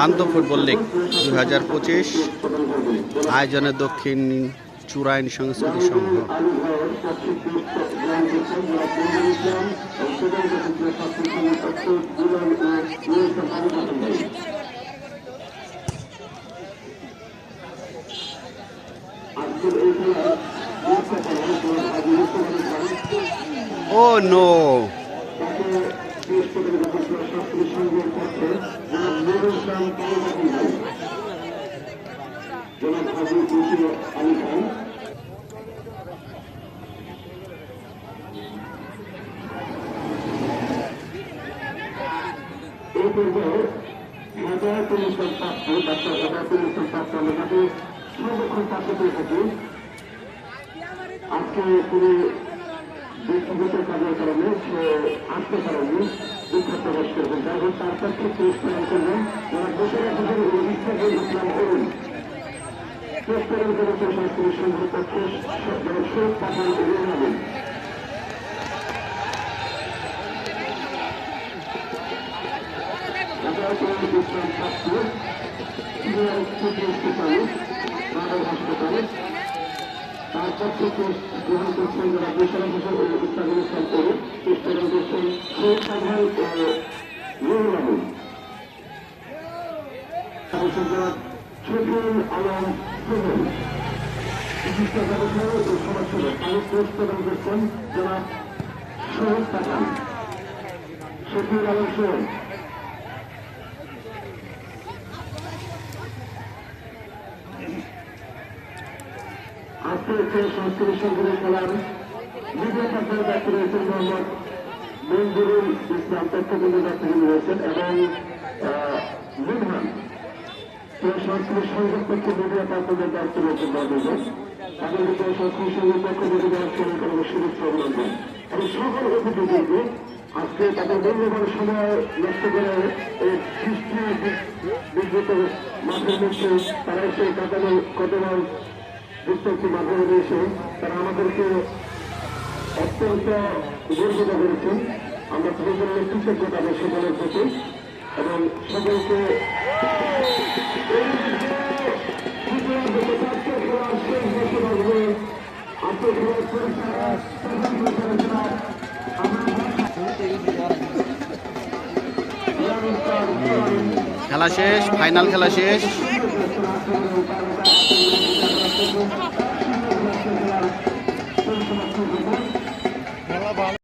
আন্ত football league দুই হাজার পঁচিশ আয়োজনে দক্ষিণ চুরাইন সংস্কৃতি সংঘ আলী ভাইয়ের পক্ষে পুরস্কার গ্রহণ করছেন জনাব মঞ্জুর ইসলাম এবং প্রধান অতিথি ছাত্র সংঘের পক্ষ দুলাল ও নুরুল আলী হাসান ভাই আজকের এই খেলায় উপস্থাপনায় জনাব হাজী মুস্তফা খান ও নো তাকে পেশ করে রেখেছিল শাস্ত্রী সংঘের পক্ষে জনাব নুরুল ইসলাম কালুবাদী ভাই জনাব হাজি মুসির আলী খান এই পর্যায়ে হেদায়তুল ইসলাম ছাত্র ডাক্তার হেদায়তুল ইসলাম ছাত্র আমরা তাকে সর্বক্ষণ ছাত্র পেয়ে থাকি। আজকে তিনি ব্যক্তিগত কাজের কারণে সে আসতে পারেনি দুঃখ প্রকাশ করবেন যাই হোক তার পক্ষে পুরস্কার করবেন। যারা বসে রাখেছেন ইচ্ছাকে ইসলাম করুন পুরস্কার করেছে সংস্কৃতি সংঘের পক্ষে যারা পাঠান এগিয়ে নেবেন ছাত্র সিনিয়র হাসপাতালে মানব হাসপাতালে তার পক্ষে গ্রহণ করছেন যারা বেসরকারি হিসেবে ইসলামী ইসলাম করে চেষ্টা করছেন শেখ সাধারণ আলম শফিউল আলম সুহেল বিশিষ্ট ব্যবসায়ী ও সমাজসেবক তাদের পোস্ট প্রদান করছেন যারা সোহেল পাঠান শফিউল আলম সোহেল আজকে হচ্ছে সংস্কৃতি সংঘের খেলার দ্বিতীয় পর্যায়ে দায়িত্ব রয়েছেন মোহাম্মদ মঞ্জুরুল ইসলাম তথ্যকেন্দ্র দায়িত্ব রয়েছেন এবং মিনহান সংস্কৃতি সংঘের পক্ষে মিডিয়া পার্টনারের দায়িত্ব রয়েছেন বাংলাদেশ তারা এসে কাটানো কতবার মাধ্যমে রয়েছে তারা আমাদেরকে অত্যন্ত গর্বিত করেছেন আমরা তাদের জন্য কৃতজ্ঞ তাদের সকলের প্রতি এবং সকলকে খেলা শেষ ফাইনাল খেলা শেষ. Yalla bağlı.